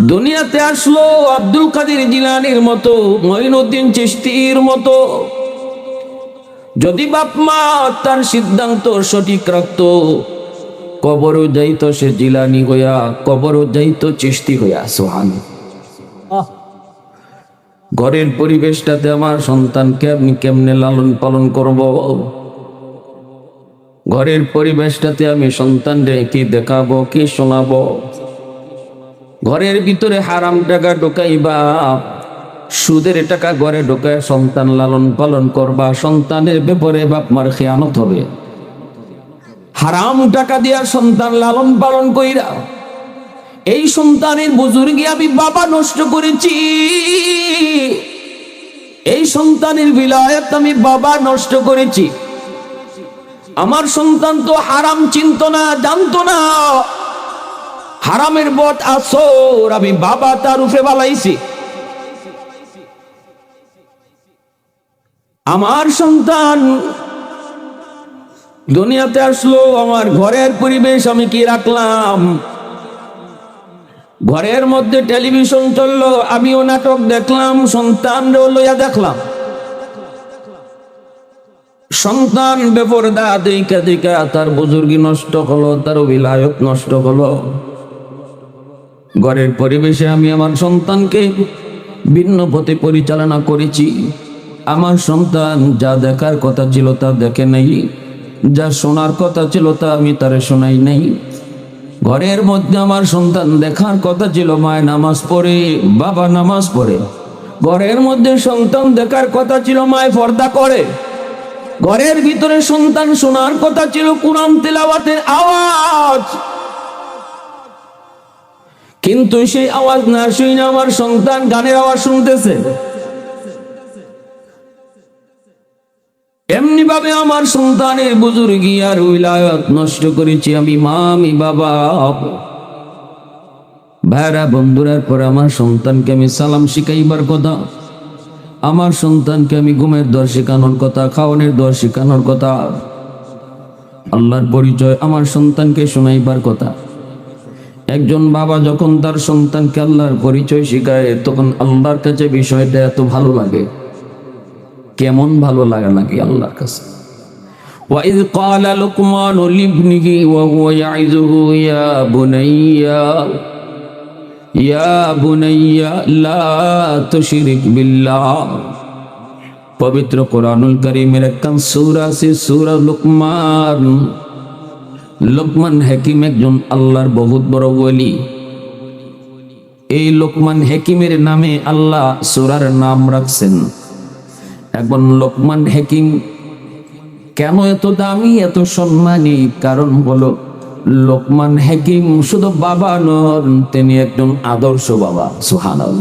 দুনিয়াতে আসলো আব্দুল কাদের জিলানির মতো, মঈনুদ্দিন চিশতির মতো। যদি বাপ মা তার সিদ্ধান্ত সঠিক রাখতো কবরও যাইতো সে জিলানি হইয়া কবরও যাইতো চিস্তি হইয়া সোহান ঘরের পরিবেশটাতে আমার সন্তানকে আমি কেমনে লালন পালন করব? ঘরের পরিবেশটাতে আমি সন্তানকে কি দেখাবো, কি শোনাবো? ঘরের ভিতরে হারাম টাকা ঢোকাইবা, সুদের টাকা ঘরে ঢোকায় সন্তান লালন পালন করবা, সন্তানের ব্যাপারে বাপ মার খেয়ানত হবে। হারাম টাকা দিয়া সন্তান লালন পালন কইরা, এই সন্তানের বুজুর্গি আমি বাবা নষ্ট করেছি। এই সন্তানের বিলায়ত আমি বাবা নষ্ট করেছি। আমার সন্তান তো হারাম চিন্ত না, জানতো না। হারামের বট আসর, আমি বাবা তার উঠে বালাইছি আমার সন্তান দুনিয়াতে আসলো, আমার ঘরের পরিবেশ আমি কি রাখলাম? ঘরের মধ্যে টেলিভিশন চলল, আমিও নাটক দেখলাম সন্তান লইয়া দেখলাম। সন্তান বেপরদা, দেখা দেখা তার বুজুর্গি নষ্ট হলো তার বিলায়ত নষ্ট হলো ঘরের পরিবেশে আমি আমার সন্তানকে ভিন্ন পথে পরিচালনা করেছি। আমার সন্তান যা দেখার কথা ছিল তা দেখে নাই, যা শোনার কথা ছিল তা আমি তারে শোনাই নাই। ঘরের মধ্যে আমার সন্তান দেখার কথা ছিল, মায় নামাজ পড়ে, বাবা নামাজ পড়ে। ঘরের মধ্যে সন্তান দেখার কথা ছিল, মায় পর্দা করে। ঘরের ভিতরে সন্তান শোনার কথা ছিল, কোরআন তেলাওয়াতের আওয়াজ। কিন্তু সেই আওয়াজ না শুনে আমার সন্তান গানের আওয়াজ শুনতেছে। এমনি ভাবে আমার সন্তানের বুজুর্গি আর উইলায়ত নষ্ট করেছি আমি মা আমি বাবা। ভাইরা বন্ধুরার পর আমার সন্তানকে আমি সালাম শিখাইবার কথা। আমার সন্তানকে আমি ঘুমের দর শেখানোর কথা, খাওয়ানোর দর শেখানোর কথা। আল্লাহর পরিচয় আমার সন্তানকে শোনাইবার কথা। একজন বাবা যখন তার সন্তানকে আল্লাহর পরিচয় শেখায় তখন আল্লাহর কাছে বিষয়টা এত ভালো লাগে কেমন ভালো লাগে নাকি আল্লাহর কাছে وإذ قال لقمان لابنه وهو يعظه يا بني يا بني لا تشرك بالله পবিত্র কোরআনুল করিমের একখান সূরা আছে সূরা লুকমান লোকমান হাকিম একজন আল্লাহর বহুত বড় ওলি। এই লোকমান হাকিমের নামে আল্লাহ সূরার নাম রাখছেন। এখন লোকমান হাকিম কেন এত দামি, এত সম্মানী? কারণ হলো লোকমান হাকিম শুধু বাবা নন, তিনি একজন আদর্শ বাবা সুহানাল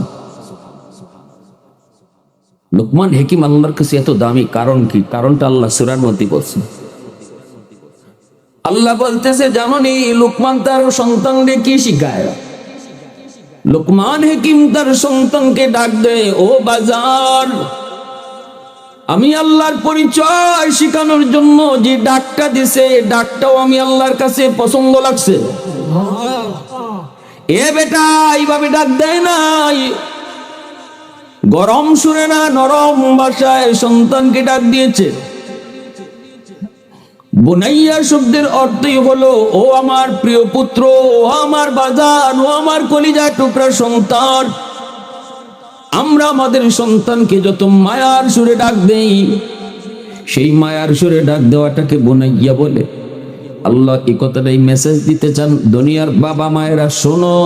লোকমান হাকিম আল্লাহর কাছে এত দামি, কারণ কি? কারণটা আল্লাহ সুরার মধ্যে বলছে আল্লাহ বলতেছে জানো নি লোকমান তার সন্তানকে কি শিখায়? লোকমান হাকিম তার সন্তানকে ডাক দেয়, ও বাজার, আমি আল্লাহর পরিচয় শিখানোর জন্য যে ডাকটা দিছে, ডাকটাও আমি আল্লাহর কাছে পছন্দ লাগছে। এ বেটা, এইভাবে ডাক দেয় নাই। গরম সুরে না, নরম ভাষায় সন্তানকে ডাক দিয়েছে। বুনাইয়া শব্দের অর্থই হলো, ও আমার প্রিয় পুত্র, ও আমার বাজান, ও আমার কলিজা টুকরা সন্তান। আমরা আমাদের সন্তানকে যত মায়ার সুরে ডাক দেই, সেই মায়ার সুরে ডাক দেওয়াটাকে বোনাইয়া বলে। আল্লাহ এই কথাটাই মেসেজ দিতে চান, দুনিয়ার বাবা মায়েরা শোনো।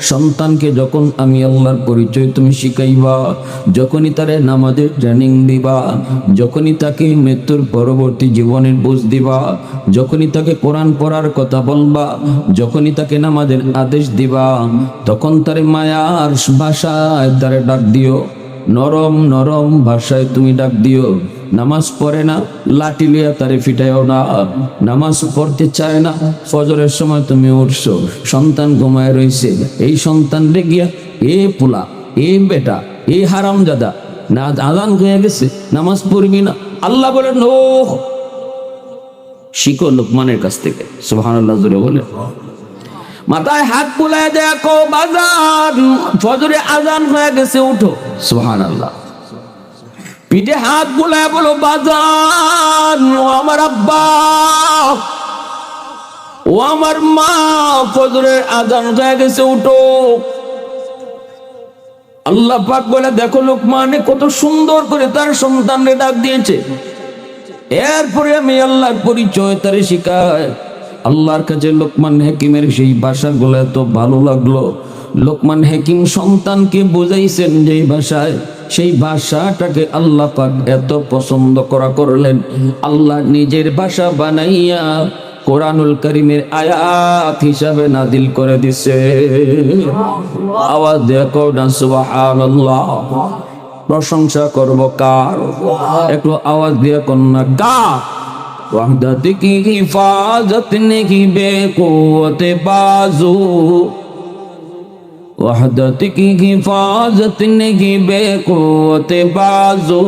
সন্তানকে যখন আমি আল্লাহর পরিচয় তুমি শিখাইবা, যখনই তারে নামাজের ট্রেনিং দিবা, যখনই তাকে মৃত্যুর পরবর্তী জীবনের বুঝ দিবা, যখনই তাকে কোরআন পড়ার কথা বলবা, যখনই তাকে নামাজের আদেশ দিবা, তখন তারে মায়ার ভাষায় তারে ডাক দিও। নরম নরম ভাষায় তুমি ডাক দিও। নামাজ পড়ে না, লাঠি লিয়া তারে ফিটাইও না। নামাজ পড়তে চায় না, ফজরের সময় তুমি উঠছো। সন্তান ঘুমায় রইছে। এই সন্তান রে গিয়া, এ পোলা, এ বেটা, এ হারাম দাদা না আদান হয়ে গেছে, নামাজ পড়বি না। আল্লাহ বলেন ও শিখো লোকমানের কাছ থেকে। সুবহানাল্লাহ জুড়ে বলে। মাথায় হাত বুলায় দেখো বাজার ফজরে আজান হয়ে গেছে, উঠো। সুহান আল্লাহ পিঠে হাত বুলায় বলো বাজার ও আমার আব্বা, ও আমার মা ফজরের আজান হয়ে গেছে, উঠো। আল্লাহ পাক বলে, দেখো লোকমানে, কত সুন্দর করে তার সন্তানরে ডাক দিয়েছে। এরপরে আমি আল্লাহর পরিচয় তারে শিখায় আল্লাহর কাছে লোকমান হাকিমের সেই ভাষাগুলো এত ভালো লাগল। লোকমান হাকিম সন্তানকে বুঝাইছেন যেই ভাষায়, সেই ভাষাটাকে আল্লাহ পাক এত পছন্দ করা করলেন। আল্লাহ নিজের ভাষা বানাইয়া কোরআনুল করিমের আয়াত হিসাবে নাদিল করে দিছে। আওয়াজ দেখো না, সুবহানাল্লাহ। প্রশংসা করব কার? একটু আওয়াজ দিয়ে কন্যা وحدت کی حفاظت نہیں بے قوت بازو وحدت کی حفاظت نہیں بے قوت بازو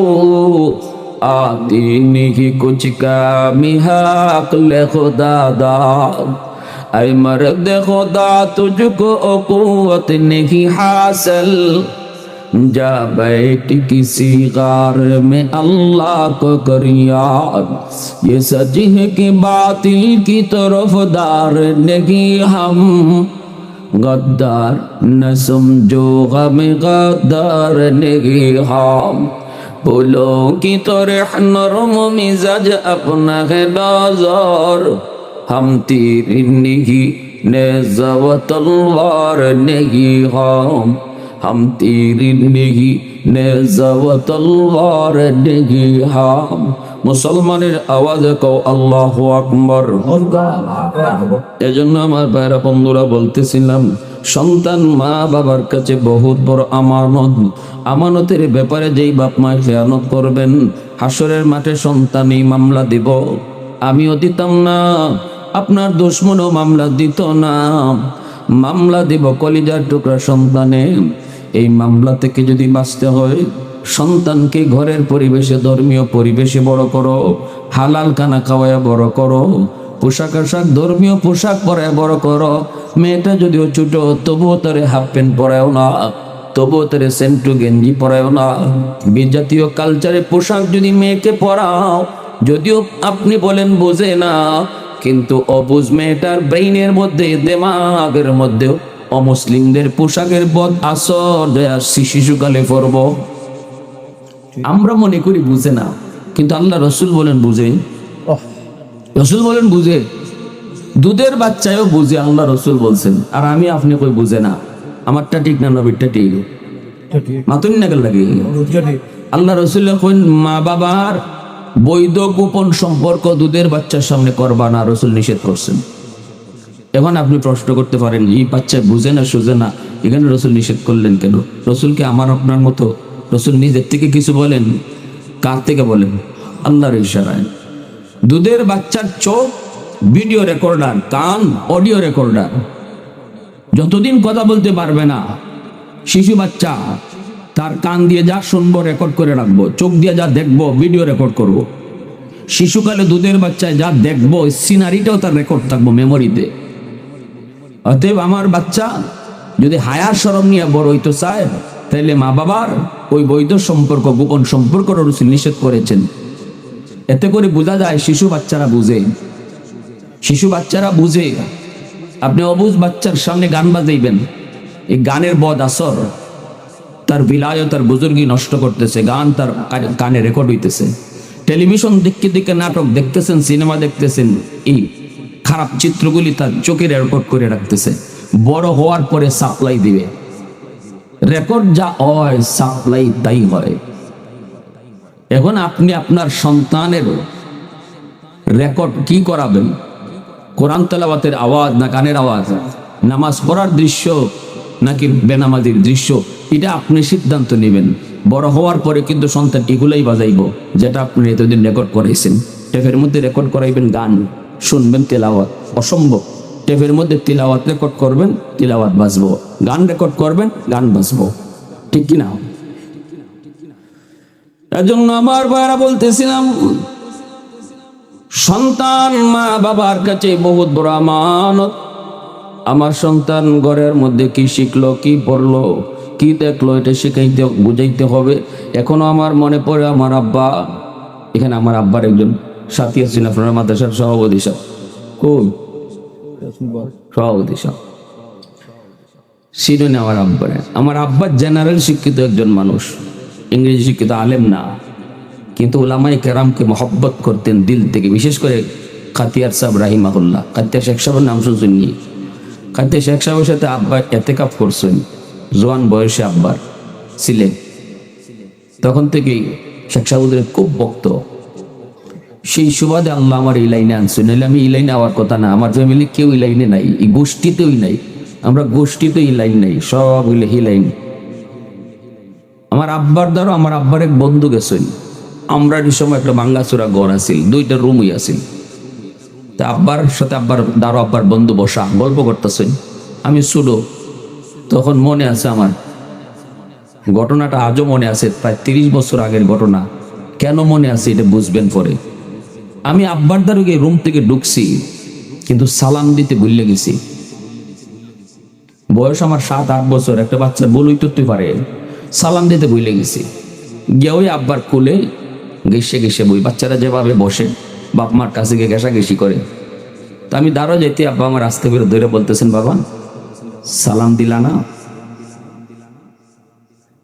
آتی نہیں کچھ کامی حق لے خدا دار اے مرد خدا تجھ کو قوت نہیں حاصل जा बैठ किसी गार में अल्लाह को करियाद ये सच है कि बातिल की तरफ दार नहीं हम गद्दार न समझो गम गद्दार नहीं हम फूलों की तरह नरम मिजाज अपना है नजर हम तीर नहीं नेज़ा व तलवार नहीं हम हम तीर नहीं नेज़ा व तलवार नहीं हम মুসলমানের আওয়াজে কও আল্লাহ আকবর এজন্য আমার ভাইরা বন্ধুরা বলতেছিলাম সন্তান মা বাবার কাছে বহুত বড় আমানত আমানতের ব্যাপারে যেই বাপ মা খেয়ানত করবেন হাসরের মাঠে সন্তানই মামলা দিব আমিও দিতাম না আপনার দুশ্মনও মামলা দিত না মামলা দিব কলিজার টুকরা সন্তানে এই মামলা থেকে যদি বাঁচতে হয়, সন্তানকে ঘরের পরিবেশে, ধর্মীয় পরিবেশে বড় করো, হালাল কানা খাওয়ায় বড় করো, পোশাক আশাক, ধর্মীয় পোশাক পরায় বড় করো, মেয়েটা যদিও ছোট, তবুও তারে হাফ প্যান্ট পরায়ও না, তবুও তারে সেন্টু গেঞ্জি পরায়ও না। বিজাতীয় কালচারে পোশাক যদি মেয়েকে পরাও, যদিও আপনি বলেন বোঝে না, কিন্তু অবুজ মেয়েটার ব্রেইনের মধ্যে, দেমাগের মধ্যেও অমুসলিমদের পোশাকের বদ আসর দেয়া শিশুকালে পরব। আমরা মনে করি বুঝে না কিন্তু আল্লাহ রসুল বলেন বুঝে। রসুল বলেন বুঝে। দুধের বাচ্চায়ও বুঝে আল্লাহ রসুল বলছেন। আর আমি আপনি কই বুঝে না? আমারটা ঠিক না নবীরটা ঠিক। মাতুন নাগাল লাগে? আল্লাহ রসুল কইন মা বাবার বৈধ গোপন সম্পর্ক দুধের বাচ্চার সামনে করবা না রসুল নিষেধ করছেন। এখন আপনি প্রশ্ন করতে পারেন, এই বাচ্চা বুঝে না, সুঝে না, এখানে রসুল নিষেধ করলেন কেন? রসুলকে আমার, আপনার মতো, রসুল নিজের থেকে কিছু বলেন? কার থেকে বলেন? আল্লাহর ইশারায়। দুধের বাচ্চার চোখ ভিডিও রেকর্ডার কান অডিও রেকর্ডার যতদিন কথা বলতে পারবে না, শিশু বাচ্চা, তার কান দিয়ে যা শুনব রেকর্ড করে রাখব, চোখ দিয়ে যা দেখব ভিডিও রেকর্ড করব। শিশুকালে দুধের বাচ্চায় যা দেখব সিনারিটাও তার রেকর্ড থাকব মেমোরিতে অতএব আমার বাচ্চা যদি হায়ার সরম নিয়ে বড় হইতে চায় তাহলে মা বাবার ওই বৈধ সম্পর্ক, গোপন সম্পর্ক রসুল নিষেধ করেছেন। এতে করে বোঝা যায় শিশু বাচ্চারা বুঝে। শিশু বাচ্চারা বুঝে। আপনি অবুজ বাচ্চার সামনে গান বাজাইবেন। এই গানের বদ আসর, তার বিলায় তার বুজুর্গি নষ্ট করতেছে, গান তার কানে- রেকর্ড হইতেছে। টেলিভিশন দেখতে দেখে নাটক দেখতেছেন, সিনেমা দেখতেছেন, এই খারাপ চিত্রগুলি তার চোখে রেকর্ড করে রাখতেছে। বড় হওয়ার পরে সাপ্লাই দিবে। রেকর্ড যা হয় সাপ্লাই তাই হয়। এখন আপনি আপনার সন্তানের রেকর্ড কি করাবেন? কোরআন তেলাওয়াতের আওয়াজ না গানের আওয়াজ? নামাজ পড়ার দৃশ্য নাকি বেনামাজির দৃশ্য? এটা আপনি সিদ্ধান্ত নেবেন। বড় হওয়ার পরে কিন্তু সন্তান এগুলাই বাজাইব, যেটা আপনি এতদিন রেকর্ড করাইছেন। টেপের মধ্যে রেকর্ড করাইবেন গান। শুনবেন তেলাওয়াত, অসম্ভব। টেপের মধ্যে তেলাওয়াত রেকর্ড করবেন, তেলাওয়াত বাজবো। গান রেকর্ড করবেন, গান বাজবো। ঠিক কিনা? এজন্য আমার ভাইরা বলতেছিলাম, সন্তান মা বাবার কাছে বহুত বড় আমানত। আমার সন্তান ঘরের মধ্যে কি শিখলো, কি পড়ল, কি দেখল, এটা শিখাইতে, বুঝাইতে হবে। এখনও আমার মনে পড়ে আমার আব্বা, এখানে আমার আব্বার একজন সাথী আছেন মাদ্রাসার সভাপতি সাহেব। কোন সভাপতি সাহেব। সিডনে আমার আব্বারে। আমার আব্বা জেনারেল শিক্ষিত একজন মানুষ। ইংরেজি শিক্ষিত আলেম না। কিন্তু ওলামাই কেরামকে মহব্বত করতেন দিল থেকে, বিশেষ করে খাতিয়ার সাহেব রাহিমাহুল্লাহ। খাতিয়ার শেখ সাহেবের নাম শুনছেননি খাতিয়ার শেখ সাহেবের সাথে আব্বা এতেকাপ করছেন, জোয়ান বয়সে আব্বার ছিলেন তখন থেকেই শেখ সাহেবদের খুব ভক্ত। সেই সুবাদে আল্লাহ আমার এই লাইনে আনছে। নাহলে আমি এই লাইনে আওয়ার কথা না। আমার ফ্যামিলি কেউ এই লাইনে নাই, এই গোষ্ঠীতেই নাই। আমরা গোষ্ঠীতে এই লাইন নাই, সব হইলে এই লাইন। আমার আব্বার দ্বারা আমার আব্বার এক বন্ধু গেছেন। আমরা এই সময় একটা বাঙ্গাচুরা গড় আছিল, দুইটা রুমই আছিল। তা আব্বার সাথে আব্বার দ্বারা আব্বার বন্ধু বসা, গল্প করতেছেন। আমি শুধু, তখন মনে আছে আমার। ঘটনাটা আজও মনে আছে, প্রায় তিরিশ বছর আগের ঘটনা। কেন মনে আছে এটা বুঝবেন পরে? আমি আব্বার দ্বারকে রুম থেকে ঢুকছি, কিন্তু সালাম দিতে ভুলে গেছি। বয়স আমার সাত, আট বছর, একটা বাচ্চা বলই তুই পারে, সালাম দিতে ভুলে গেছি। গিয়ে ওই আব্বার কোলে গেসে গেসে বই, বাচ্চারা যেভাবে বসে, বাপ মার কাছে গিয়ে ঘেঁষাঘেঁষি করে। তা আমি দাঁড়ো যেতে আব্বা আমার আসতে বেরো, ধরে বলতেছেন, বাবা, সালাম দিলা না?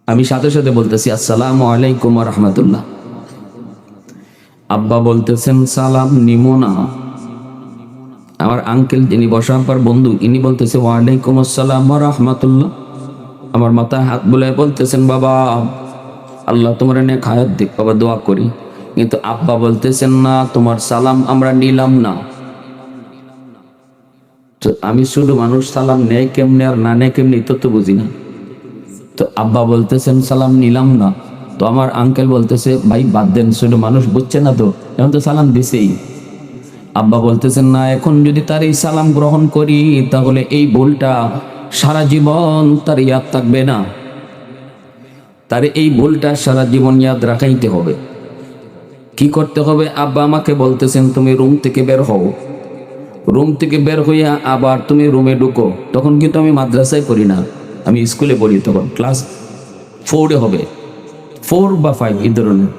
আমি সাথে সাথে বলতেছি, আসসালাম আলাইকুম রহমতুল্লাহ। আব্বা বলতেছেন, সালাম, নিমো না। আমার আঙ্কেল যিনি বসা বন্ধু, ইনি বলতেছে, ওয়ালাইকুম আসসালাম রহমতুল্লাহ। আমার মাথায় হাত বুলাই বলতেছেন, বাবা, আল্লাহ তোমার এনে খায়াত দিক, বাবা, দোয়া করি। কিন্তু আব্বা বলতেছেন, না, তোমার সালাম আমরা নিলাম না। তো আমি শুধু মানুষ, সালাম নেয় কেমনে আর না নেয় কেমনি তো তো বুঝি না। তো আব্বা বলতেছেন, সালাম নিলাম না। তো আমার আঙ্কেল বলতেছে, ভাই, বাদ দেন, শুধু মানুষ বুঝছে না তো। এখন তো সালাম দিছেই। আব্বা বলতেছেন, না, এখন যদি তার এই সালাম গ্রহণ করি, তাহলে এই ভুলটা সারা জীবন তার ইয়াদ থাকবে না। তার এই ভুলটা সারা জীবন ইয়াদ রাখাইতে হবে। কি করতে হবে? আব্বা আমাকে বলতেছেন, তুমি রুম থেকে বের হও। রুম থেকে বের হইয়া আবার তুমি রুমে ঢুকো। তখন কিন্তু আমি মাদ্রাসায় পড়ি না। আমি স্কুলে পড়ি, তখন ক্লাস ফোরে হবে। ফোর বা ফাইভ এই ধরনের।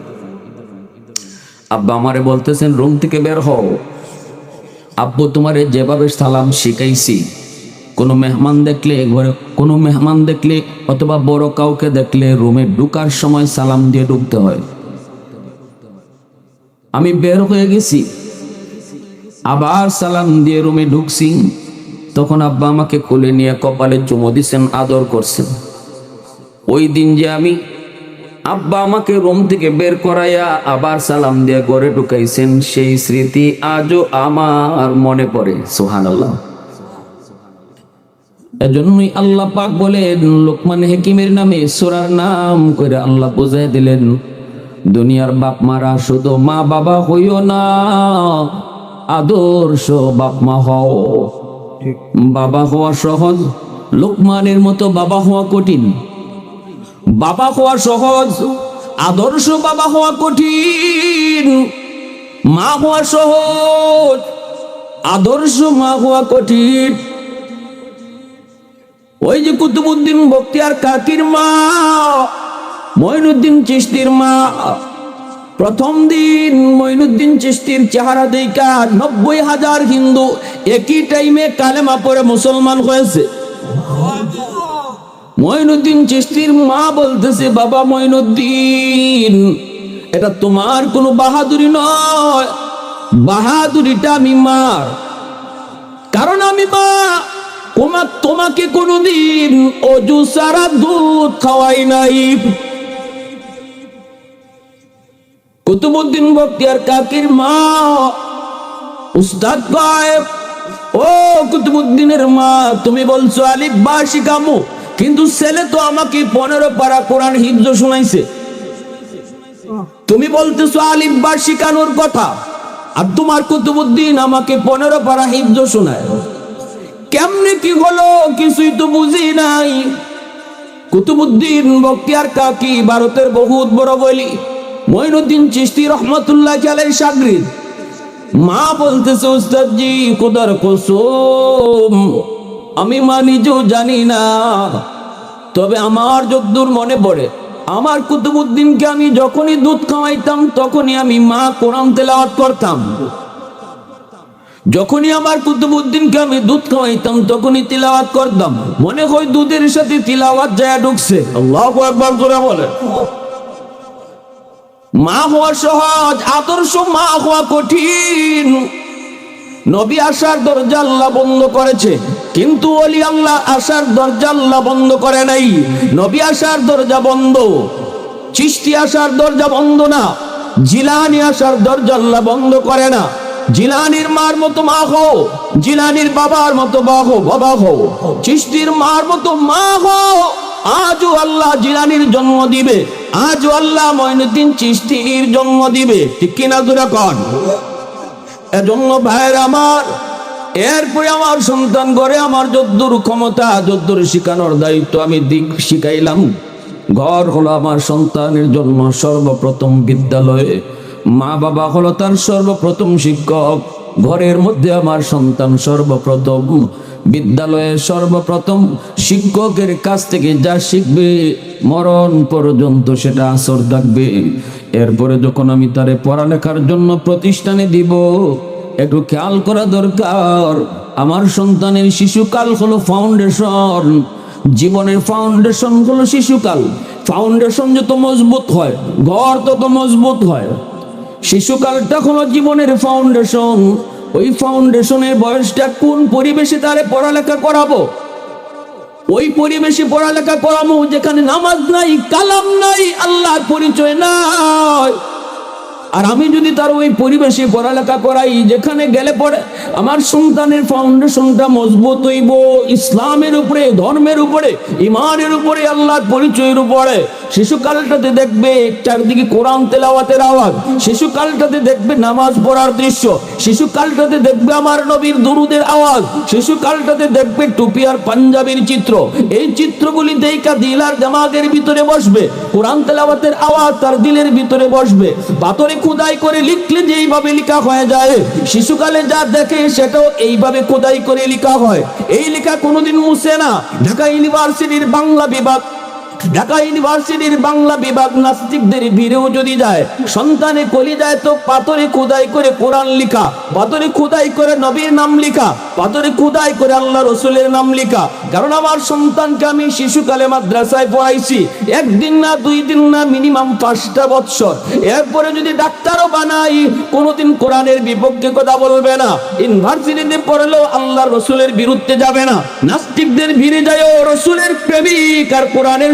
আব্বা আমারে বলতেছেন, রুম থেকে বের হও। আব্বু, তোমারে যেভাবে সালাম শিখাইছি, কোনো মেহমান দেখলে ঘরে, কোনো মেহমান দেখলে অথবা বড় কাউকে দেখলে রুমে ঢুকার সময় সালাম দিয়ে ঢুকতে হয়। আমি বের হয়ে গেছি। আবার সালাম দিয়ে রুমে ঢুকছি। তখন আব্বা আমাকে কোলে নিয়ে কপালে চুমো দিছেন, আদর করছেন। ওই দিন যে আমি আব্বা আমাকে রুম থেকে বের করাইয়া আবার সালাম দিয়ে গড়ে ঢুকাইছেন। সেই স্মৃতি আজও আমার মনে পড়ে সোহান আল্লাহ এজন্যই আল্লাহ পাক বলেন, লোকমান হেকিমের নামে সোরার নাম করে আল্লাহ বুঝাই দিলেন, দুনিয়ার বাপ মারা শুধু মা বাবা হইও না, আদর্শ বাপ মা হও। বাবা হওয়া সহজ, লোকমানের মতো বাবা হওয়া কঠিন। বাবা হওয়া সহজ, আদর্শ বাবা হওয়া কঠিন। মা হওয়া সহজ, আদর্শ মা হওয়া কঠিন। ওই যে কুতুবুদ্দিন বক্তিয়ার কাকির মা মঈনুদ্দিন চিস্তির মা, প্রথম দিন মঈনুদ্দিন চিস্তির চেহারা দেখা নব্বই হাজার হিন্দু একই টাইমে কালেমা পরে মুসলমান হয়েছে। মঈনুদ্দিন চিস্তির মা বলতেছে, বাবা মঈনুদ্দিন এটা তোমার কোনো বাহাদুরি নয়। বাহাদুরিটা আমি মার। কারণ আমি মা তোমা তোমাকে কোনোদিন অজু সারা দুধ খাওয়াই নাই। কুতুবুদ্দিন বক্তিয়ার কাকির মা, উস্তাদ ও কুতুবুদ্দিনের মা, তুমি বলছো আলিফ বা শিখামু কিন্তু ছেলে তো আমাকে পনেরো পারা কোরআন হিফজ শুনাইছে। তুমি বলতেছো আলিফ বা শিখানোর কথা, আর তোমার কুতুবুদ্দিন আমাকে পনেরো পারা হিফজ শোনায়। কেমনে কি হলো কিছুই তো বুঝি নাই। কুতুবুদ্দিন বক্তিয়ার কাকি ভারতের বহুত বড় বলি মঈনুদ্দিন চিস্তি রহমতুল্লাহ খেলের সাগরিদ। মা বলতেছে, উস্তাদজি কোদার কসম আমি মা নিজেও জানি না। তবে আমার যদ্দূর মনে পড়ে। আমার কুতুবুদ্দিনকে আমি যখনই দুধ খাওয়াইতাম তখনই আমি মা কোরআন তেলাওয়াত করতাম। যখনই আমার কুতুবুদ্দিনকে আমি দুধ খাওয়াইতাম তখনই তিলাওয়াত করতাম। মনে হয় দুধের সাথে তিলাওয়াত যায় ঢুকছে। আল্লাহ একবার করে বলে মা হওয়া সহজ আদর্শ মা হওয়া কঠিন। নবী আসার দরজা আল্লাহ বন্ধ করেছে, কিন্তু অলি আল্লাহ আসার দরজা আল্লাহ বন্ধ করে নাই। নবী আসার দরজা বন্ধ চিস্তি আসার দরজা বন্ধ না, জিলানি আসার দরজা আল্লাহ বন্ধ করে না। জিলানির মার মতো মা হো জিলানির বাবার মতো বা হো বাবা হো চিস্তির মার মতো মা হো আজও আল্লাহ জিলানির জন্ম দিবে, আজও আল্লাহ মঈনুদ্দিন চিস্তির জন্ম দিবে। ঠিক কিনা দূরে কন? এজন্য ভাইয়ের আমার, এরপরে আমার সন্তান করে আমার যদ্দুর ক্ষমতা, যদ্দুর শিখানোর দায়িত্ব আমি দিক শিখাইলাম। ঘর হলো আমার সন্তানের জন্ম সর্বপ্রথম বিদ্যালয়ে। মা বাবা হলো তার সর্বপ্রথম শিক্ষক। ঘরের মধ্যে আমার সন্তান সর্বপ্রথম। বিদ্যালয়ে সর্বপ্রথম শিক্ষকের কাছ থেকে যা শিখবে, মরণ পর্যন্ত সেটা আসর থাকবে। এরপরে যখন আমি তারে পড়ালেখার জন্য প্রতিষ্ঠানে দিব, একটু খেয়াল করা দরকার। আমার সন্তানের শিশুকাল হলো ফাউন্ডেশন জীবনের ফাউন্ডেশন হলো শিশুকাল। ফাউন্ডেশন যত মজবুত হয়, ঘর তত মজবুত হয়। শিশুকালটা হলো জীবনের ফাউন্ডেশন ওই ফাউন্ডেশনের বয়সটা কোন পরিবেশে তারে পড়ালেখা করাবো? ওই পরিবেশে পড়ালেখা করাবো যেখানে নামাজ নাই, কালাম নাই, আল্লাহর পরিচয় নাই। আর আমি যদি তার ওই পরিবেশে পড়ালেখা করাই, যেখানে গেলে পরে আমার সন্তানের ফাউন্ডেশনটা মজবুত হইব, ইসলামের উপরে, ধর্মের উপরে, ইমানের উপরে, আল্লাহর পরিচয়ের উপরে। শিশুকালটাতে দেখবে চারদিকে কোরআন তেলাওয়াতের আওয়াজ। শিশুকালটাতে দেখবে নামাজ পড়ার দৃশ্য। শিশুকালটাতে দেখবে আমার নবীর দুরুদের আওয়াজ। শিশুকালটাতে দেখবে টুপি আর পাঞ্জাবির চিত্র। এই চিত্রগুলি দেখা দিল আর জামাতের ভিতরে বসবে। কোরআন তেলাওয়াতের আওয়াজ তার দিলের ভিতরে বসবে। পাথরে খোদাই করে লিখলে যে এইভাবে লেখা হয়ে যায়। শিশুকালে যা দেখে সেটাও এইভাবে খোদাই করে লেখা হয়। এই লেখা কোনোদিন মুছে না। ঢাকা ইউনিভার্সিটির বাংলা বিভাগ ঢাকা ইউনিভার্সিটির বাংলা বিভাগ নাস্তিকদের ভিড়েও যদি যায়, সন্তানে কলি যায় তো পাথরে খোদাই করে কোরআন লিখা, পাথরে খোদাই করে নবীর নাম লিখা, পাথরে খোদাই করে আল্লাহ রসুলের নাম লিখা। কারণ আমার সন্তানকে আমি শিশুকালে মাদ্রাসায় পড়াইছি, একদিন না, দুই দিন না, মিনিমাম পাঁচটা বৎসর। এরপরে যদি ডাক্তারও বানাই, কোনোদিন কোরআনের বিপক্ষে কথা বলবে না। ইউনিভার্সিটিতে পড়লেও আল্লাহ রসুলের বিরুদ্ধে যাবে না। নাস্তিকদের ভিড়ে যায়, ও রসুলের প্রেমিক, আর কোরআনের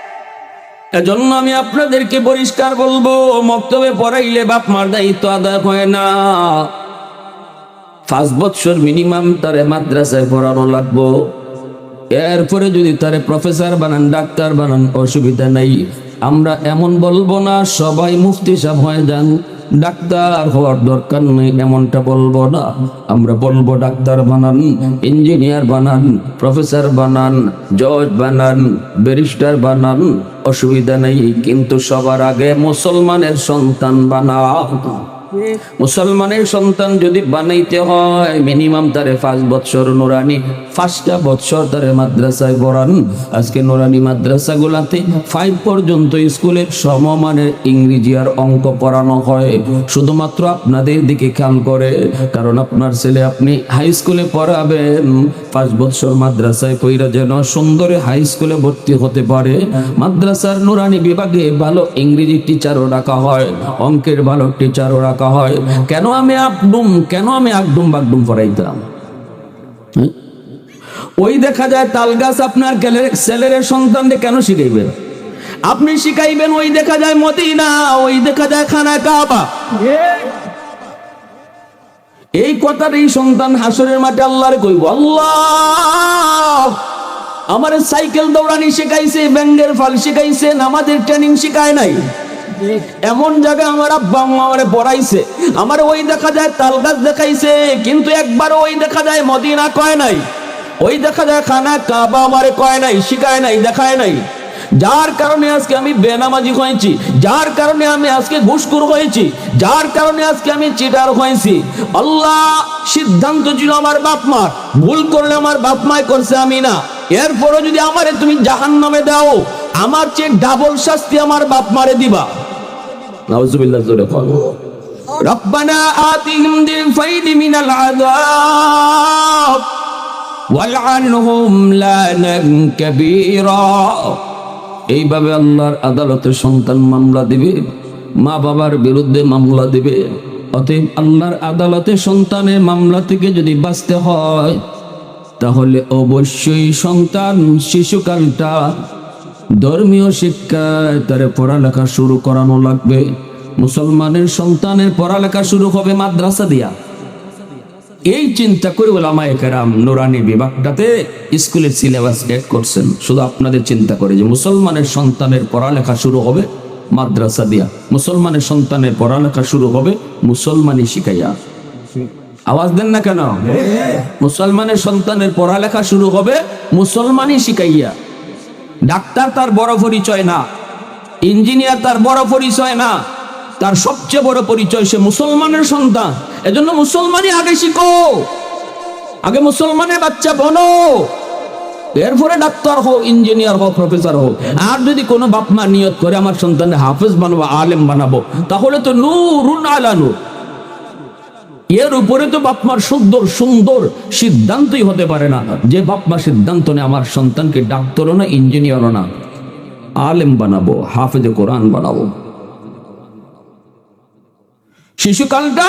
এজন্য আমি আপনাদেরকে পরিষ্কার বলব, মক্তবে পড়াইলে বাপ মার দায়িত্ব আদায় হয় না। পাঁচ বছর মিনিমাম তারে মাদ্রাসায় পড়ানো লাগবো। এরপরে যদি তারে প্রফেসর বানান, ডাক্তার বানান, অসুবিধা নাই। আমরা এমন বলব না, সবাই মুফতি সাহেব হয়ে যান। ডাক্তার হওয়ার দরকার নেই, এমনটা বলব না। আমরা বলব ডাক্তার বানান, ইঞ্জিনিয়ার বানান, প্রফেসর বানান, জজ বানান, ব্যারিস্টার বানান, অসুবিধা নেই, কিন্তু সবার আগে মুসলমানের সন্তান বানাও। মুসলমানের সন্তান যদি বানাইতে হয় মিনিমাম তারে পাঁচ বছর নোরানি, পাঁচটা বছর তারে মাদ্রাসায় পড়ান। আজকে নোরানি মাদ্রাসা গুলাতে ফাইভ পর্যন্ত স্কুলের সমমানের ইংরেজি আর অঙ্ক পড়ানো হয়। শুধুমাত্র আপনাদের দিকে খেয়াল করে, কারণ আপনার ছেলে আপনি হাই স্কুলে পড়াবেন, পাঁচ বছর মাদ্রাসায় পইরা যেন সুন্দরে হাই স্কুলে ভর্তি হতে পারে। মাদ্রাসার নুরানি বিভাগে ভালো ইংরেজি টিচারও রাখা হয়, অঙ্কের ভালো টিচারও রাখা হয়, কেন আমি আকডুম কেন আমি আকডুম বাগডুম পড়াইতাম হ্যাঁ? ওই দেখা যায় তাল গাছ আপনার ছেলের সন্তানকে কেন শিখাইবেন? আপনি শিখাইবেন, ওই দেখা যায় মদিনা, ওই দেখা যায় খানা কাবা। এই কথার এই সন্তান হাসরের মাঠে আল্লাহরে কইব, আল্লাহ, আমার সাইকেল দৌড়ানি শেখাইছে, ব্যাঙ্গের ফাল শিখাইছে আমাদের ট্রেনিং শেখায় নাই। এমন জায়গায় আমার আব্বা আম্মা আমারে পড়াইছে। আমার ওই দেখা যায় তাল গাছ দেখাইছে, কিন্তু একবার ওই দেখা যায় মদিনা কয় নাই। ওই দেখা যায় খানা কাবা আমারে কয় নাই, শিখায় নাই, দেখায় নাই। যার কারণে আজকে আমি বেনামাজি হয়েছি, যার কারণে আমি আজকে ঘুষখোর হয়েছি, যার কারণে আজকে আমি চিটার হয়েছি। আল্লাহ সিদ্ধান্ত ছিল আমার বাপ মার, ভুল করলে আমার বাপ মাই করছে আমি না। এরপরও যদি আমারে তুমি জাহান নামে দাও, আমার চেয়ে ডাবল শাস্তি আমার বাপ মারে দিবা। নাউজুবিল্লাহ জোরে কর রব্বানা আতিহিম দিলফাইন মিনাল আযাব ওয়ালআনহুম লানান কাবীরা। এইভাবে আল্লাহর আদালতে সন্তান মামলা দিবে মা বাবার বিরুদ্ধে মামলা দিবে। অতএব আল্লাহর আদালতে সন্তানের মামলা থেকে যদি বাঁচতে হয় তাহলে অবশ্যই সন্তান শিশুকালটা ধর্মীয় শিক্ষায় তার পড়ালেখা শুরু করানো লাগবে। মুসলমানের সন্তানের পড়ালেখা শুরু হবে মাদ্রাসা দিয়া। এই চিন্তা করে ওলামায়ে কেরাম নুরানি বিভাগটাতে স্কুলের সিলেবাস এড করছেন। শুধু আপনাদের চিন্তা করে যে মুসলমানের সন্তানের পড়ালেখা শুরু হবে মাদ্রাসা দিয়া। মুসলমানের সন্তানের পড়ালেখা শুরু হবে মুসলমানই শিখাইয়া। আওয়াজ দেন না কেন? মুসলমানের সন্তানের পড়ালেখা শুরু হবে মুসলমানই শিখাইয়া। ডাক্তার তার বড় পরিচয় না, ইঞ্জিনিয়ার তার বড় পরিচয় না, তার সবচেয়ে বড় পরিচয় সে মুসলমানের সন্তান। এজন্য মুসলমানই আগে শিখো, আগে মুসলমানের বাচ্চা বনো। এরপরে ডাক্তার হোক ইঞ্জিনিয়ার হোক প্রফেসর হোক আর যদি কোনো বাপ মা নিয়ত করে, আমার সন্তানের হাফেজ বানাবো, আলেম বানাবো, তাহলে তো নূরুন আলা নূর। এর উপরে তো বাপমার সুন্দর সুন্দর সিদ্ধান্তই হতে পারে না। যে বাপমা সিদ্ধান্ত নেই আমার সন্তানকে ডাক্তারও না, ইঞ্জিনিয়ারও না। আলেম বানাবো, হাফেজে কোরআন বানাবো। শিশুকালটা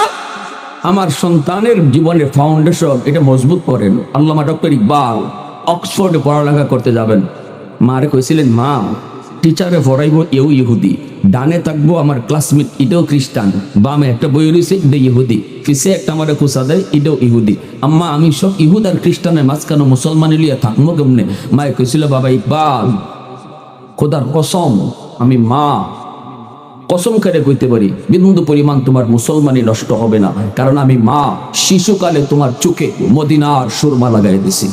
আমার সন্তানের জীবনের ফাউন্ডেশন এটা মজবুত করেন। আল্লামা ডক্টর ইকবাল অক্সফোর্ডে পড়ালেখা করতে যাবেন। মারে কইছিলেন, মা টিচারে পড়াইবো এও ইহুদি। ডানে থাকব আমার ক্লাসমেট এটাও খ্রিস্টান। বামে একটা বই রয়েছে এটা ইহুদি। পিছে একটা আমার খুশা দেয় এটাও ইহুদি। আম্মা আমি সব ইহুদ আর খ্রিস্টানের মাঝখানে মুসলমান লিয়া থাকব কেমনে? মায়ে কইছিল বাবা ইকবাল খোদার কসম আমি মা। কসম করে কইতে পারি বিন্দু পরিমাণ তোমার মুসলমানি নষ্ট হবে না কারণ আমি মা। শিশুকালে তোমার চোখে মদিনার সুরমা লাগাই দিছি।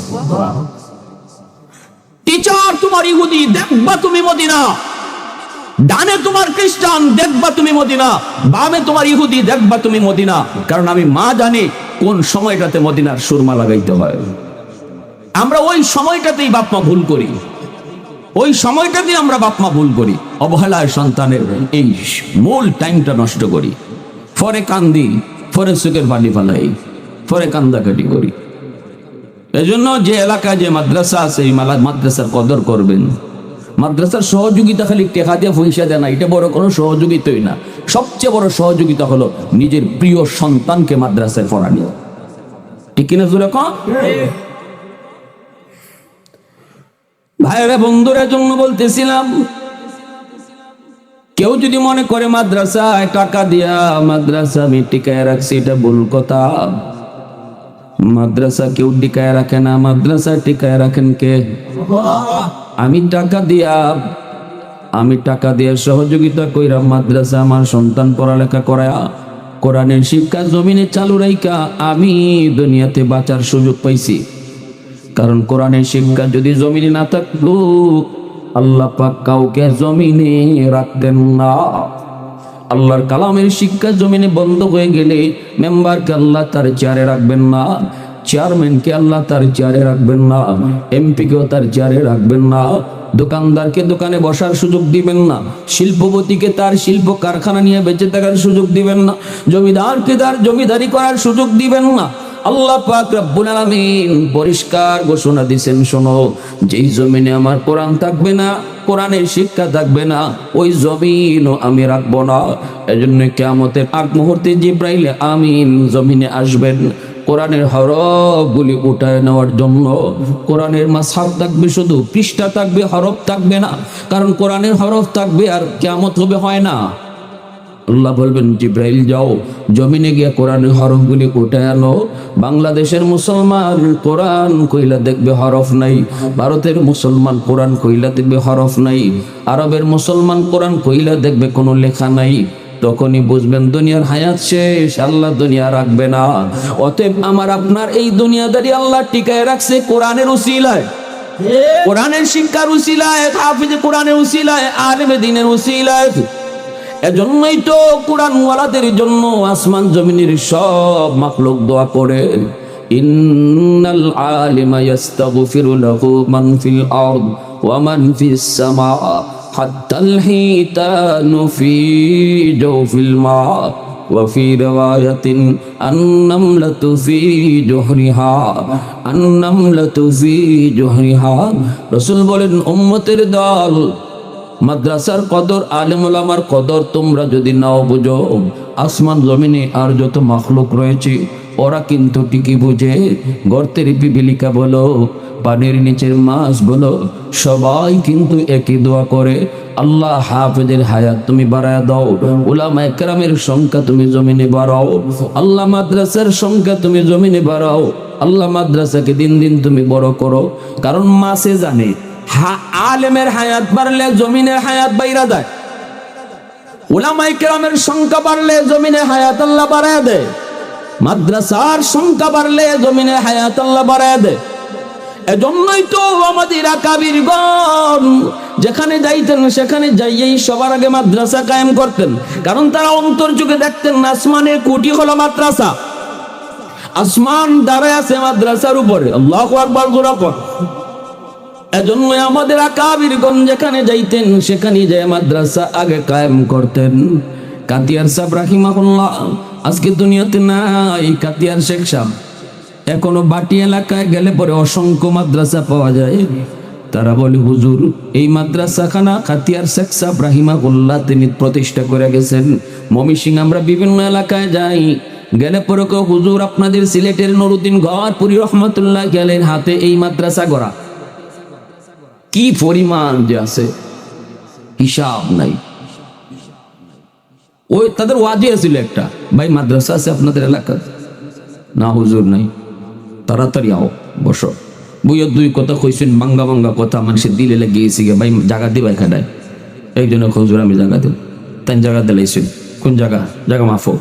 টিচার তোমার ইহুদি দেখবা তুমি মদিনা। ডানে তোমার খ্রিস্টান দেখবা তুমি মদিনা, বামে তোমার ইহুদি দেখবা তুমি মদিনা। কারণ আমি মা জানি কোন সময়টাতে মদিনার সুরমা লাগাইতে হয়। আমরা ওই সময়টাতেই বাপমা ভুল করি। ওই সময়টাতেই আমরা বাপমা ভুল করি। অবহেলায় সন্তানের এই মূল টাইমটা নষ্ট করি। ফরে কান্দি, ফরে চোখের পানি ফালাই পরে কান্দাকাটি করি। এজন্য যে এলাকায় যে মাদ্রাসা আছে, এই মাদ্রাসার কদর করবেন। মাদ্রাসার সহযোগিতা খালি টেকা দিয়ে পয়সা দেয় না, এটা বড় কোনো সহযোগিতাই না। সবচেয়ে বড় সহযোগিতা হলো নিজের প্রিয় সন্তানকে মাদ্রাসায় পড়ানো। ঠিক কিনা জোরে ভাইরা বন্ধুরা জন্য বলতেছিলাম, কেউ যদি মনে করে মাদ্রাসায় টাকা দিয়া মাদ্রাসা আমি টিকায় রাখছি, এটা ভুল কথা। মাদ্রাসা কেউ টিকায় রাখে না মাদ্রাসা টিকায় রাখেন কে? আমি টাকা দিয়া, আমি টাকা দিয়ে সহযোগিতা কইরা মাদ্রাসা আমার সন্তান পড়ালেখা করায়া, কোরআনের শিক্ষা জমিনে চালু রাইকা আমি দুনিয়াতে বাঁচার সুযোগ পাইছি। কারণ কোরআনের শিক্ষা যদি জমিনে না থাকল, আল্লাহ পাক কাউকে জমিনে রাখতেন না। আল্লাহর কালামের শিক্ষা জমিনে বন্ধ হয়ে গেলে মেম্বারকে আল্লাহ তার চেয়ারে রাখবেন না। চেয়ারম্যানকে আল্লাহ তার চেয়ারে রাখবেন না, এমপিকেও তার চেয়ারে রাখবেন না, দোকানদারকে দোকানে বসার সুযোগ দিবেন না, শিল্পপতিকে তার শিল্প কারখানা নিয়ে বেঁচে থাকার সুযোগ দিবেন না, জমিদারকে তার জমিদারি করার সুযোগ দিবেন না। আল্লাহ পাক রব্বুল আলামিন পরিষ্কার ঘোষণা দিছেন, শোনো, যেই জমিনে আমার কোরআন থাকবে না, কোরআনের শিক্ষা থাকবে না, ওই জমিনও আমি রাখব না। এজন্য কিয়ামতের আগ মুহূর্তে জিব্রাইল আমিন জমিনে আসবেন। কোরআনের হরফগুলি উঠায় নেওয়ার জন্য কোরআনের মাসাব থাকবে শুধু, পৃষ্ঠা থাকবে, হরফ থাকবে না। কারণ কোরআনের হরফ থাকবে আর কেমত হবে হয় না। আল্লাহ বলবেন, জিব্রাইল, যাও, জমিনে গিয়া কোরআনের হরফগুলি উঠে আনো। বাংলাদেশের মুসলমান কোরআন কইলা দেখবে হরফ নাই, ভারতের মুসলমান কোরআন কইলা দেখবে হরফ নাই, আরবের মুসলমান কোরআন কইলা দেখবে কোনো লেখা নাই। তখনই বুঝবেন দুনিয়ার হায়াত শেষ, আল্লাহ দুনিয়া রাখবে না। অতএব আমার আপনার এই দুনিয়াদারি আল্লাহ টিকায় রাখছে কোরআনের উসিলায়। কোরআনের শিক্ষার উসিলায়, হাফিজে কোরআনের উসিলায়, আলেমে দিনের উসিলায়। এজন্যই তো কোরআন ওয়ালাদের জন্য আসমান জমিনের সব মাখলুক দোয়া করে ইন্নাল আলিমা ইয়াস্তাগফিরু লাহু মান ফিল আরদ ওয়া মান ফিস সামা। হাত্তাল হিতানু ফি জাওফিল মা وفي رواية النملة في جهرها النملة في جهرها রসুল বলেন উম্মতের দল মাদ্রাসার কদর আলেম ওলামার কদর তোমরা যদি নাও বুঝো আসমান জমিনে আর যত মাখলুক রয়েছে ওরা কিন্তু ঠিকই বুঝে গর্তের পিপিলিকা বলো পানির নিচের মাছ বলো সবাই কিন্তু একই দোয়া করে। আল্লাহ হাফেজের হায়াত তুমি বাড়ায় দাও। উলামা একরামের সংখ্যা তুমি জমিনে বাড়াও। আল্লাহ মাদ্রাসার সংখ্যা তুমি জমিনে বাড়াও। আল্লাহ মাদ্রাসাকে দিন দিন তুমি বড় করো। কারণ মাসে জানে আলেমের হায়াত বাড়লে জমিনের হায়াত বাইরা দেয় কেরামের সংখ্যা বাড়লে জমিনে হায়াত আল্লাহ বাড়ায় দেয়। মাদ্রাসার সংখ্যা বাড়লে জমিনে হায়াত আল্লাহ বাড়ায় দেয়। এজন্যই তো আমাদের আকাবিরগণ যেখানে যাইতেন, সেখানে যাইয়েই সবার আগে মাদ্রাসা কায়েম করতেন। কারণ তারা অন্তর যুগে দেখতেন আসমানের কোটি হলো মাদ্রাসা। আসমান দাঁড়ায় আছে মাদ্রাসার উপরে। আল্লাহ আকবার জোরা কর এজন্য আমাদের আকাবিরগণ যেখানে যাইতেন সেখানে যে মাদ্রাসা আগে কায়েম করতেন। কাতিয়ার সাহেব রাহিমাহুল্লাহ, আজকে দুনিয়াতে নাই, কাতিয়ার শেখ সাহেব। এখনও বাটি এলাকায় গেলে পরে অসংখ্য মাদ্রাসা পাওয়া যায়। তারা বলে, হুজুর, এই মাদ্রাসাখানা খাতিয়ার শেখ সাহেব রাহিমাহুল্লাহ তিনি প্রতিষ্ঠা করে গেছেন। মমি সিং আমরা বিভিন্ন এলাকায় যাই। গেলে পরে কেউ হুজুর, আপনাদের সিলেটের নুরুদ্দিন গড়পুরি রহমতুল্লাহ গেলেন হাতে এই মাদ্রাসা গড়া। কি পরিমাণ যে আছে, হিসাব নাই। ওই তাদের ওয়াজি আছিল একটা, ভাই, মাদ্রাসা আছে আপনাদের এলাকায়? না, হুজুর, নাই। তাড়াতাড়ি আও, বসো। বইয়ের দুই কথা কইছেন মাঙ্গা মাঙ্গা কথা মানুষের দিলে লাগিয়েছি গে ভাই জায়গা দিবা এখানে এই জন্য হুজুর আমি জায়গা দেব। তাই জায়গা দিলাইছেন কোন জায়গা জায়গা মাফো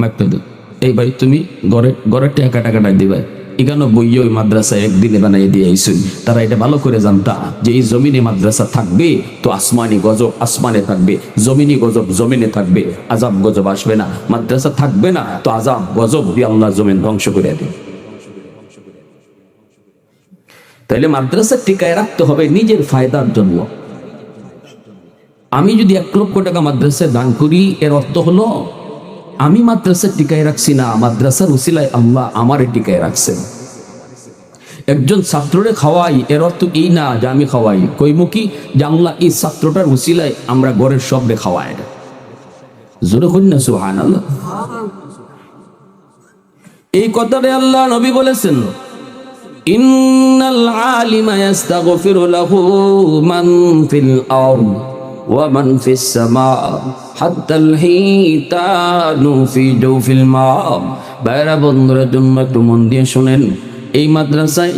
মাপতে দে এই ভাই তুমি ঘরে ঘরের টাকা টাকাটা দিবা এখানে বইয়ে ওই মাদ্রাসা একদিনে বানাই দিয়ে আইসুন তারা এটা ভালো করে জানতা যে এই জমিনে মাদ্রাসা থাকবে তো আসমানি গজব আসমানে থাকবে, জমিনি গজব জমিনে থাকবে, আজাব গজব আসবে না। মাদ্রাসা থাকবে না তো আজাব গজব দিয়ে আল্লাহ জমিন ধ্বংস করে দেবে। তাইলে মাদ্রাসা টিকায় রাখতে হবে নিজের ফায়দার জন্য। আমি যদি এক লক্ষ টাকা মাদ্রাসায় দান করি, এর অর্থ হলো, আমি মাদ্রাসা টিকায় রাখছি না, মাদ্রাসার উসিলায় আল্লাহ আমারে টিকায় রাখছেন। একজন ছাত্ররে খাওয়াই, এর অর্থ এই না যে আমি খাওয়াই। কইমুখী যে আল্লাহ এই ছাত্রটার উসিলায় আমরা ঘরের সবরে খাওয়াই জোরে করি সুহান আল্লাহ এই কথাটা আল্লাহ নবী বলেছেন। ইন্নাল আলিমা ইয়াস্তাগফিরু লাহু মান ফিল আরদ ওয়া মান ফিস সামা হাত্তাল হিতানু ফি জাওফিল মা। বাইরা বন্ধুরা, জন্য একটু মন দিয়ে শুনেন, এই মাদ্রাসায়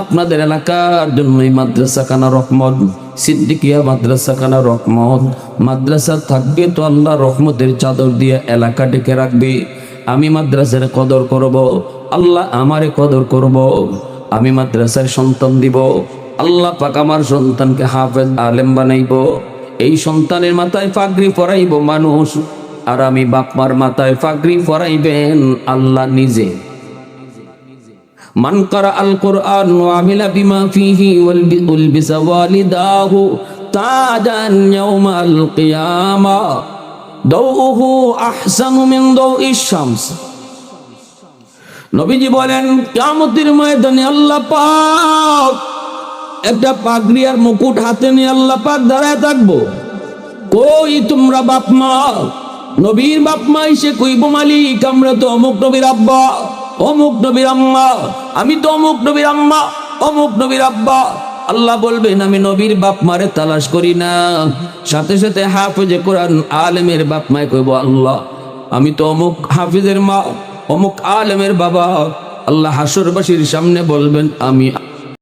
আপনাদের এলাকার জন্য এই মাদ্রাসা খানা রহমত, সিদ্দিকিয়া মাদ্রাসা খানা রহমত। মাদ্রাসা থাকবে তো আল্লাহ রহমতের চাদর দিয়ে এলাকা ডেকে রাখবে। আমি মাদ্রাসার কদর করব, আল্লাহ আমারে কদর করব। আমি মাদ্রাসার সন্তান দিব। আল্লাহ পাক আমার সন্তানকে হাফেজ, আলেম বানাইব। এই সন্তানের মাথায় ফাগরি পরাইব মানুষ। আর আমি বাপমার মাথায় ফাগরি পরাইবেন আল্লাহ নিজে। মান করা আল কোরআন আমিলা বিমা ফিহি উলবিসা ওয়ালিদাহু তাজান ইয়াউমাল কিয়ামা। দাউহু আহসানু মিন দাউইশ শামস। নবীজি বলেন, কিয়ামতের ময়দানে আল্লাহ পাক একটা পাগড়ি আর মুকুট হাতে নিয়ে আল্লাহ পাক দাঁড়ায় থাকব। কই তোমরা বাপ মা? নবীর বাপ মা এসে কইব, মালিক, আমরা তো অমুক নবীর আব্বা, অমুক নবীর আম্মা, আমি তো অমুক নবীর আম্মা, অমুক নবীর আব্বা। আল্লাহ বলবেন, আমি নবীর বাপ মারে তালাশ করি না। সাথে সাথে হাফেজে কোরআন আলেমের বাপ মায় কইব, আল্লাহ, আমি তো অমুক হাফিজের মা অমুক আলমের বাবা আল্লাহ হাসরবাসীর সামনে বলবেন আমি